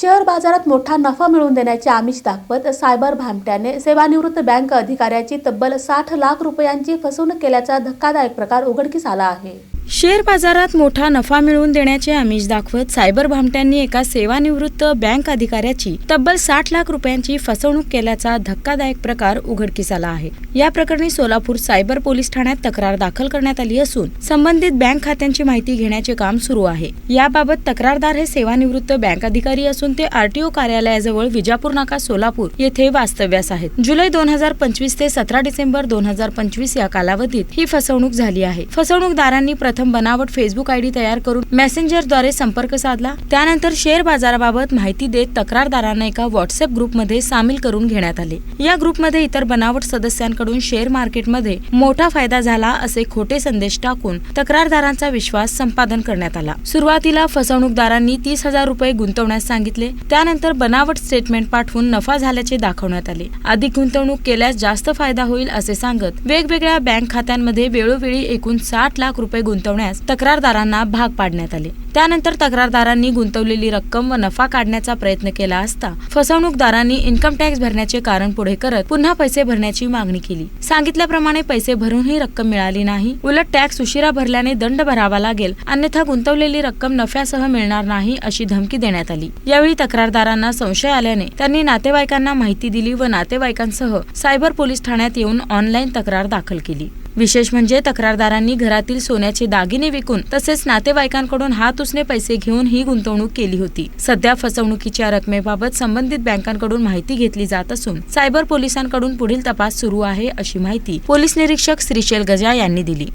Share बाजारात मोठा नफा मिळवून देण्याचे आमिष दाखवत सायबर भामट्याने सेवानिवृत्त बँक अधिकाऱ्याची तब्बल साठ लाख रुपयांची फसवणूक केल्याचा धक्कादायक प्रकार उघडकीस आला आहे. शेअर बाजारात मोठा नफा मिळवून देण्याचे आमिष दाखवत सायबर भामट्यांनी एका सेवानिवृत्त बँक अधिकाऱ्याची तब्बल साठ लाख रुपयांची फसवणूक केल्याचा धक्कादायक प्रकार उघडकीस आला आहे. या प्रकरणी सोलापूर सायबर पोलीस ठाण्यात तक्रार दाखल करण्यात आली असून संबंधित बँक खात्यांची माहिती घेण्याचे काम सुरू आहे. याबाबत तक्रारदार हे सेवानिवृत्त बँक अधिकारी असून ते आरटीओ कार्यालयाजवळ विजापूर नाका सोलापूर येथे वास्तव्यास आहेत. जुलै दोन हजार पंचवीस ते सतरा डिसेंबर दोन हजार पंचवीस या कालावधीत ही फसवणूक झाली आहे. फसवणूकदारांनी प्रथम प्रथम बनावट फेसबुक आयडी तयार करून मेसेंजरद्वारे संपर्क साधला. त्यानंतर शेअर बाजाराबाबत माहिती देत तक्रारदारांना एका व्हॉट्सअप ग्रुपमध्ये सामील करून घेण्यात आले. या ग्रुपमध्ये इतर बनावट सदस्यांकडून शेअर मार्केटमध्ये मोठा फायदा झाला असे खोटे संदेश टाकून तक्रारदारांचा विश्वास संपादन करण्यात आला. सुरुवातीला फसवणूकदारांनी तीस हजार रुपये गुंतवण्यास सांगितले. त्यानंतर बनावट स्टेटमेंट पाठवून नफा झाल्याचे दाखवण्यात आले. अधिक गुंतवणूक केल्यास जास्त फायदा होईल असे सांगत वेगवेगळ्या बँक खात्यांमध्ये वेळोवेळी एकूण साठ लाख रुपये गुंतवण्यास तक्रारदारांना भाग पाडण्यात आले. त्यानंतर तक्रारदारांनी गुंतवलेली रक्कम व नफा काढण्याचा प्रयत्न केला असता फसवणूकदारांनी इन्कम टॅक्स भरण्याचे कारण पुढे करत पुन्हा पैसे भरण्याची मागणी केली. सांगितल्याप्रमाणे पैसे भरूनही रक्कम मिळाली नाही. उलट टॅक्स उशिरा भरल्याने दंड भरावा लागेल. अन्यथा गुंतवलेली रक्कम नफ्यासह मिळणार नाही अशी धमकी देण्यात आली. यावेळी तक्रारदारांना संशय आल्याने त्यांनी नातेवाईकांना माहिती दिली व नातेवाईकांसह सायबर पोलीस ठाण्यात येऊन ऑनलाईन तक्रार दाखल केली. विशेष म्हणजे तक्रारदारांनी घरातील सोन्याचे दागिने विकून तसेच नातेवाईकांकडून हात माणूसने पैसे घेऊन ही गुंतवणूक केली होती. सध्या फसवणुकीच्या रकमेबाबत संबंधित बँकांकडून माहिती घेतली जात असून सायबर पोलिसांकडून पुढील तपास सुरू आहे अशी माहिती पोलीस निरीक्षक श्रीशेल गजा यांनी दिली.